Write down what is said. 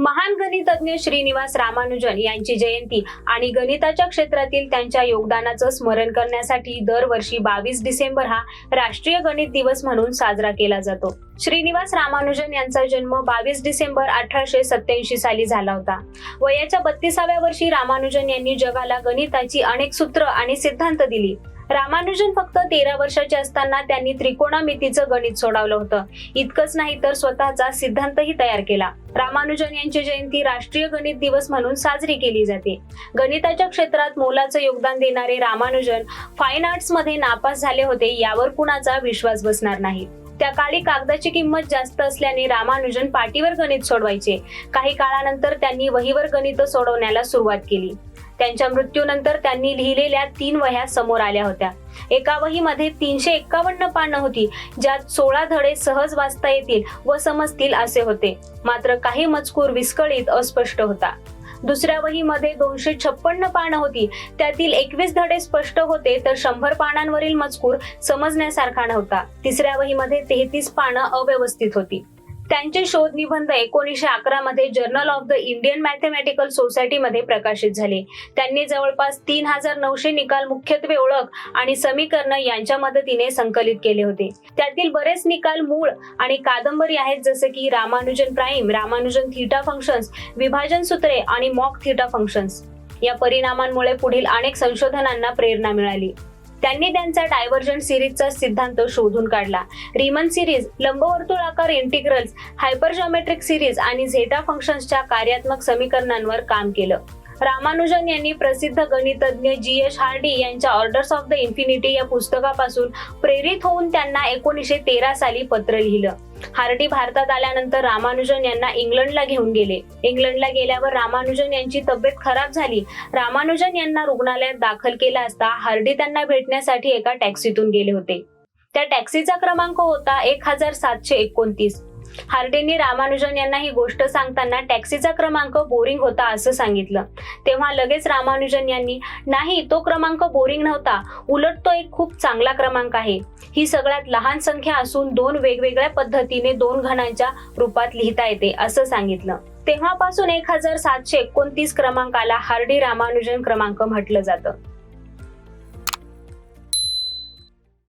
महान गणितज्ञ श्रीनिवास रामानुजन यांची जयंती आणि गणिताच्या क्षेत्रातील त्यांच्या योगदानाचं स्मरण करण्यासाठी दरवर्षी बावीस डिसेंबर हा राष्ट्रीय गणित दिवस म्हणून साजरा केला जातो. श्रीनिवास रामानुजन यांचा जन्म बावीस डिसेंबर अठराशे सत्याऐंशी साली झाला होता. वयाच्या बत्तीसाव्या वर्षी रामानुजन यांनी जगाला गणिताची अनेक सूत्र आणि सिद्धांत दिली. रामानुजन फक्त तेरा वर्षाचे असताना त्यांनी त्रिकोणामितीचं गणित सोडवलं होतं. इतकंच नाही तर स्वतःचा सिद्धांतही तयार केला. रामानुजन यांची जयंती राष्ट्रीय गणित दिवस म्हणून साजरी केली जाते. गणिताच्या क्षेत्रात मोलाचं योगदान देणारे रामानुजन फाईन आर्ट्समध्ये नापास झाले होते यावर कुणाचा विश्वास बसणार नाही. त्या काळी कागदाची किंमत जास्त असल्याने रामानुजन पाटीवर गणित सोडवायचे. काही काळानंतर त्यांनी वहीवर गणित सोडवण्याला सुरुवात केली. त्यांच्या मृत्यूनंतर त्यांनी लिहिलेल्या तीन वह्या समोर आल्या होत्या. एका वहीमध्ये तीनशे एक्कावन्न पानं होती ज्यात सोळा धडे सहज वाचता येतील व समजतील असे होते. मात्र काही मजकूर विस्कळीत अस्पष्ट होता. दुसऱ्या वहीमध्ये दोनशे छप्पन्न पानं होती त्यातील एकवीस धडे स्पष्ट होते तर शंभर पानांवरील मजकूर समजण्यासारखा नव्हता. तिसऱ्या वहीमध्ये तेहतीस पानं अव्यवस्थित होती. त्यांचे शोध निबंध एकोणीसशे अकरा मध्ये journal of the Indian mathematical सोसायटीमध्ये प्रकाशित झाले. त्यांनी जवळपास तीन हजार नऊशे निकाल मुख्यत्वे ओळख आणि समीकरण यांच्या मदतीने संकलित केले होते. त्यातील बरेच निकाल मूळ आणि कादंबरी आहेत जसे की Ramanujan prime Ramanujan theta functions विभाजन सूत्रे आणि मॉक थिटा फंक्शन्स. या परिणामांमुळे पुढील अनेक संशोधनांना प्रेरणा मिळाली. त्यांनी त्यांचा डायव्हर्जंट सिरीजचा सिद्धांत शोधून काढला. रिमन सिरीज लंबवर्तुळाकार इंटिग्रल्स हायपरजॉमेट्रिक सिरीज आणि झेटा फंक्शन्सच्या कार्यात्मक समीकरणांवर काम केलं. रामानुजन यांनी प्रसिद्ध गणितज्ञ जी एस हार्डी यांच्या ऑर्डर्स ऑफ द इन्फिनिटी या पुस्तकापासून प्रेरित होऊन त्यांना एकोणीसशे तेरा साली पत्र लिहिलं. हार्डी भारतात आल्यानंतर रामानुजन यांना इंग्लंडला घेऊन गेले. इंग्लंडला गेल्यावर रामानुजन यांची तब्येत खराब झाली. रामानुजन यांना रुग्णालयात दाखल केला असता हार्डी त्यांना भेटण्यासाठी एका टॅक्सीतून गेले होते. त्या टॅक्सीचा क्रमांक होता एक हजार सातशे एकोणतीस. हार्डेंनी रामानुजन यांना ही गोष्ट सांगताना टॅक्सीचा क्रमांक बोरिंग होता असं सांगितलं. तेव्हा लगेच रामानुजन यांनी नाही तो क्रमांक बोरिंग नव्हता. उलट तो एक खूप चांगला क्रमांक आहे. ही सगळ्यात लहान संख्या असून दोन वेगवेगळ्या पद्धतीने दोन घणांच्या रूपात लिहिता येते असं सांगितलं. तेव्हापासून एक हजार सातशे एकोणतीस क्रमांकाला हार्डी रामानुजन क्रमांक म्हटलं जातं.